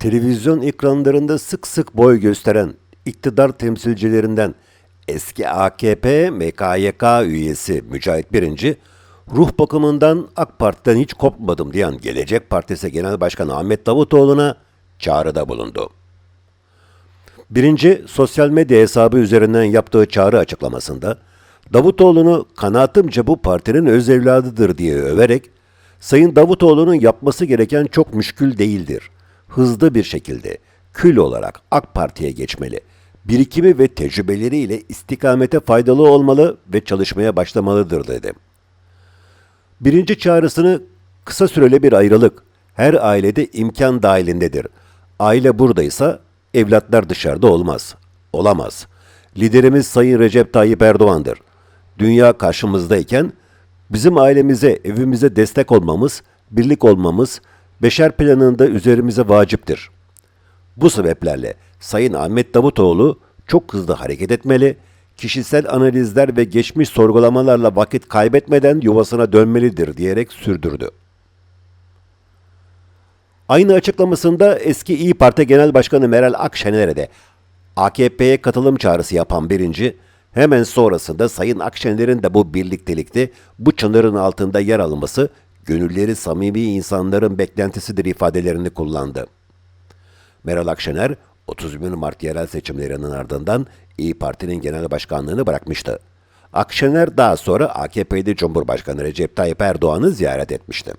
Televizyon ekranlarında sık sık boy gösteren iktidar temsilcilerinden eski AKP MKYK üyesi Mücahit Birinci, ruh bakımından AK Parti'den hiç kopmadım diyen Gelecek Partisi Genel Başkanı Ahmet Davutoğlu'na çağrıda bulundu. Birinci, sosyal medya hesabı üzerinden yaptığı çağrı açıklamasında, Davutoğlu'nu kanaatimce bu partinin öz evladıdır diye överek, Sayın Davutoğlu'nun yapması gereken çok müşkül değildir. Hızlı bir şekilde, kül olarak AK Parti'ye geçmeli. Birikimi ve tecrübeleriyle istikamete faydalı olmalı ve çalışmaya başlamalıdır dedi. Birinci çağrısını kısa süreli bir ayrılık. Her ailede imkan dahilindedir. Aile buradaysa evlatlar dışarıda olmaz. Olamaz. Liderimiz Sayın Recep Tayyip Erdoğan'dır. Dünya karşımızdayken bizim ailemize, evimize destek olmamız, birlik olmamız beşer planında üzerimize vaciptir. Bu sebeplerle Sayın Ahmet Davutoğlu çok hızlı hareket etmeli, kişisel analizler ve geçmiş sorgulamalarla vakit kaybetmeden yuvasına dönmelidir diyerek sürdürdü. Aynı açıklamasında eski İyi Parti Genel Başkanı Meral Akşener'e de AKP'ye katılım çağrısı yapan birinci, hemen sonrasında Sayın Akşener'in de bu birliktelikte bu çınarın altında yer alması gönülleri samimi insanların beklentisidir ifadelerini kullandı. Meral Akşener 31 Mart yerel seçimlerinin ardından İyi Parti'nin genel başkanlığını bırakmıştı. Akşener daha sonra AKP'de Cumhurbaşkanı Recep Tayyip Erdoğan'ı ziyaret etmişti.